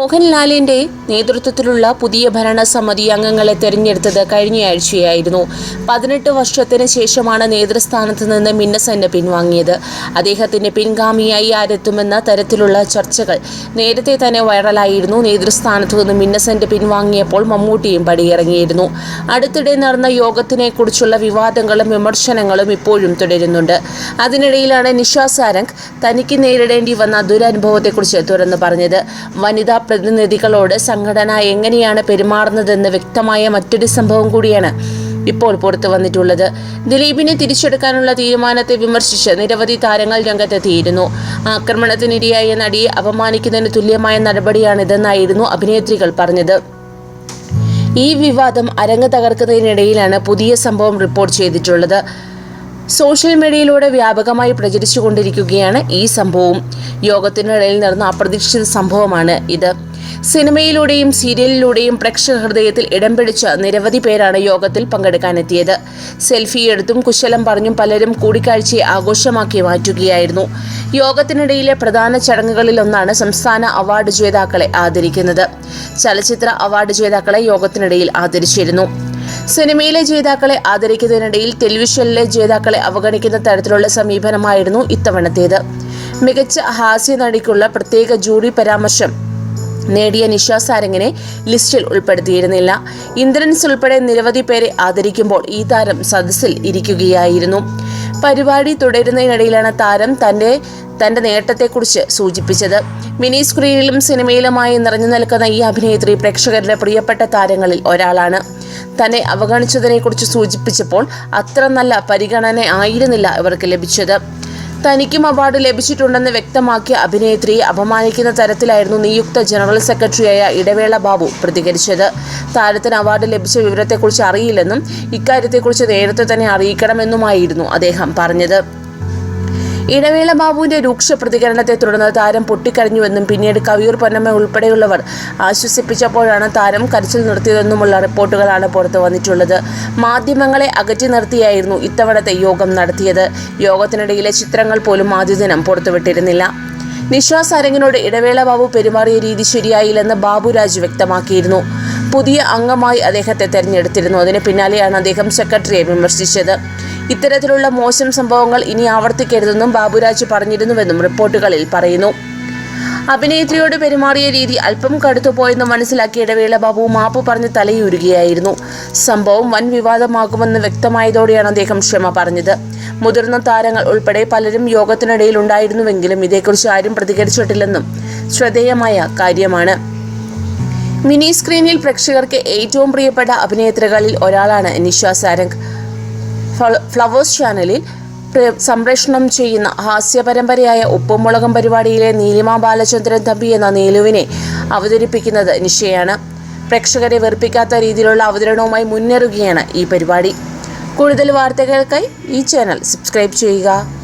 മോഹൻലാലിന്റെ നേതൃത്വത്തിലുള്ള പുതിയ ഭരണസമിതി അംഗങ്ങളെ തെരഞ്ഞെടുത്തത് കഴിഞ്ഞയാഴ്ചയായിരുന്നു. പതിനെട്ട് വർഷത്തിന് ശേഷമാണ് നേതൃസ്ഥാനത്ത് നിന്ന് മിന്നസെന്നെ പിൻവാങ്ങിയത്. അദ്ദേഹത്തിന്റെ പിൻഗാമിയായി ആരെത്തുമെന്ന തരത്തിലുള്ള ചർച്ചകൾ നേരത്തെ തന്നെ വൈറലായിരുന്നു. നേതൃസ്ഥാനത്തു നിന്ന് മിന്നസെന്റെ പിൻവാങ്ങിയപ്പോൾ മമ്മൂട്ടിയും പടിയിറങ്ങിയിരുന്നു. അടുത്തിടെ നടന്ന യോഗത്തിനെ കുറിച്ചുള്ള വിവാദങ്ങളും വിമർശനങ്ങളും ഇപ്പോഴും തുടരുന്നുണ്ട്. അതിനിടയിലാണ് നിഷ സാരംഗ് തനിക്ക് നേരിടേണ്ടി വന്ന ദുരനുഭവത്തെക്കുറിച്ച് തുറന്നു പറഞ്ഞത്. വനിതാ പ്രതിനിധികളോട് സംഘടന എങ്ങനെയാണ് പെരുമാറുന്നതെന്ന് വ്യക്തമായ മറ്റൊരു സംഭവം കൂടിയാണ് ഇപ്പോൾ പുറത്തു വന്നിട്ടുള്ളത്. ദിലീപിനെ തിരിച്ചെടുക്കാനുള്ള തീരുമാനത്തെ വിമർശിച്ച് നിരവധി താരങ്ങൾ രംഗത്തെത്തിയിരുന്നു. ആക്രമണത്തിനിരയായ നടിയെ അപമാനിക്കുന്നതിന് തുല്യമായ നടപടിയാണിതെന്നായിരുന്നു അഭിനേത്രികൾ പറഞ്ഞത്. ഈ വിവാദം അരങ്ങ് തകർക്കുന്നതിനിടയിലാണ് പുതിയ സംഭവം റിപ്പോർട്ട് ചെയ്തിട്ടുള്ളത്. സോഷ്യൽ മീഡിയയിലൂടെ വ്യാപകമായി പ്രചരിച്ചുകൊണ്ടിരിക്കുകയാണ് ഈ സംഭവം. യോഗത്തിനിടയിൽ നടന്ന അപ്രതീക്ഷിത സംഭവമാണ് ഇത്. സിനിമയിലൂടെയും സീരിയലിലൂടെയും പ്രേക്ഷക ഹൃദയത്തിൽ ഇടം പിടിച്ച നിരവധി പേരാണ് യോഗത്തിൽ പങ്കെടുക്കാനെത്തിയത്. സെൽഫി എടുത്തും കുശലം പറഞ്ഞും പലരും കൂടിക്കാഴ്ചയെ ആഘോഷമാക്കി മാറ്റുകയായിരുന്നു. യോഗത്തിനിടയിലെ പ്രധാന ചടങ്ങുകളിലൊന്നാണ് സംസ്ഥാന അവാർഡ് ജേതാക്കളെ ആദരിക്കുന്നത്. ചലച്ചിത്ര അവാർഡ് ജേതാക്കളെ യോഗത്തിനിടയിൽ ആദരിച്ചിരുന്നു. സിനിമയിലെ ജേതാക്കളെ ആദരിക്കുന്നതിനിടയിൽ ടെലിവിഷനിലെ ജേതാക്കളെ അവഗണിക്കുന്ന തരത്തിലുള്ള സമീപനമായിരുന്നു ഇത്തവണത്തേത്. മികച്ച ഹാസ്യ നടിക്കുള്ള പ്രത്യേക ജൂറി പരാമർശം നേടിയ നിഷ സാരംഗിനെ ലിസ്റ്റിൽ ഉൾപ്പെടുത്തിയിരുന്നില്ല. ഇന്ദ്രൻസ് ഉൾപ്പെടെ നിരവധി പേരെ ആദരിക്കുമ്പോൾ ഈ താരം സദസ്സിൽ ഇരിക്കുകയായിരുന്നു. പരിപാടി തുടരുന്നതിനിടയിലാണ് താരം തന്റെ തന്റെ നേട്ടത്തെക്കുറിച്ച് സൂചിപ്പിച്ചത്. മിനി സ്ക്രീനിലും സിനിമയിലുമായി നിറഞ്ഞു നിൽക്കുന്ന ഈ അഭിനേത്രി പ്രേക്ഷകരുടെ പ്രിയപ്പെട്ട താരങ്ങളിൽ ഒരാളാണ്. തന്നെ അവഗണിച്ചതിനെക്കുറിച്ച് സൂചിപ്പിച്ചപ്പോൾ അത്ര നല്ല പരിഗണന ആയിരുന്നില്ല ഇവർക്ക് ലഭിച്ചത്. തനിക്കും അവാർഡ് ലഭിച്ചിട്ടുണ്ടെന്ന് വ്യക്തമാക്കിയ അഭിനേത്രിയെ അപമാനിക്കുന്ന തരത്തിലായിരുന്നു നിയുക്ത ജനറൽ സെക്രട്ടറിയായ ഇടവേള ബാബു പ്രതികരിച്ചത്. താരത്തിന് അവാർഡ് ലഭിച്ച വിവരത്തെക്കുറിച്ച് അറിയില്ലെന്നും ഇക്കാര്യത്തെക്കുറിച്ച് നേരത്തെ തന്നെ അറിയിക്കണമെന്നുമായിരുന്നു അദ്ദേഹം പറഞ്ഞത്. ഇടവേള ബാബുവിന്റെ രൂക്ഷ പ്രതികരണത്തെ തുടർന്ന് താരം പൊട്ടിക്കരഞ്ഞുവെന്നും പിന്നീട് കവിയൂർ പൊന്നമ്മ ഉൾപ്പെടെയുള്ളവർ ആശ്വസിപ്പിച്ചപ്പോഴാണ് താരം കരച്ചിൽ നിർത്തിയതെന്നുമുള്ള റിപ്പോർട്ടുകളാണ് പുറത്തു വന്നിട്ടുള്ളത്. മാധ്യമങ്ങളെ അകറ്റി നിർത്തിയായിരുന്നു ഇത്തവണത്തെ യോഗം നടത്തിയത്. യോഗത്തിനിടയിലെ ചിത്രങ്ങൾ പോലും ആദ്യ ദിനം പുറത്തുവിട്ടിരുന്നില്ല. നിശ്വാസ് അരങ്ങിനോട് ഇടവേള ബാബു പെരുമാറിയ രീതി ശരിയായില്ലെന്ന് ബാബുരാജ് വ്യക്തമാക്കിയിരുന്നു. പുതിയ അംഗമായി അദ്ദേഹത്തെ തെരഞ്ഞെടുത്തിരുന്നു. അതിന് പിന്നാലെയാണ് അദ്ദേഹം സെക്രട്ടറിയെ വിമർശിച്ചത്. ഇത്തരത്തിലുള്ള മോശം സംഭവങ്ങൾ ഇനി ആവർത്തിക്കരുതെന്നും ബാബുരാജ് പറഞ്ഞിരുന്നുവെന്നും റിപ്പോർട്ടുകളിൽ പറയുന്നു. അഭിനേത്രിയോട് പെരുമാറിയ രീതി അല്പം കടുത്തുപോയെന്ന് മനസ്സിലാക്കിയ ഇടവേള ബാബു മാപ്പ് പറഞ്ഞ് തലയുരുകയായിരുന്നു. സംഭവം വൻ വിവാദമാകുമെന്ന് വ്യക്തമായതോടെയാണ് അദ്ദേഹം ക്ഷമ പറഞ്ഞത്. മുതിർന്ന താരങ്ങൾ ഉൾപ്പെടെ പലരും യോഗത്തിനിടയിൽ ഉണ്ടായിരുന്നുവെങ്കിലും ഇതേക്കുറിച്ച് ആരും പ്രതികരിച്ചിട്ടില്ലെന്നും ശ്രദ്ധേയമായ കാര്യമാണ്. മിനി സ്ക്രീനിൽ പ്രേക്ഷകർക്ക് ഏറ്റവും പ്രിയപ്പെട്ട അഭിനേത്രികളിൽ ഒരാളാണ് നിഷ സാരംഗ്. ഫ്ലവേഴ്സ് ചാനലിൽ പ്ര- സംപ്രേഷണം ചെയ്യുന്ന ഹാസ്യപരമ്പരയായ ഉപ്പും മുളകും പരിപാടിയിലെ നീലിമ ബാലചന്ദ്രൻ തമ്പി എന്ന നീലുവിനെ അവതരിപ്പിക്കുന്നത് നിഷയാണ്. പ്രേക്ഷകരെ വെറുപ്പിക്കാത്ത രീതിയിലുള്ള അവതരണവുമായി മുന്നേറുകയാണ് ഈ പരിപാടി. കൂടുതൽ വാർത്തകൾക്കായി ഈ ചാനൽ സബ്സ്ക്രൈബ് ചെയ്യുക.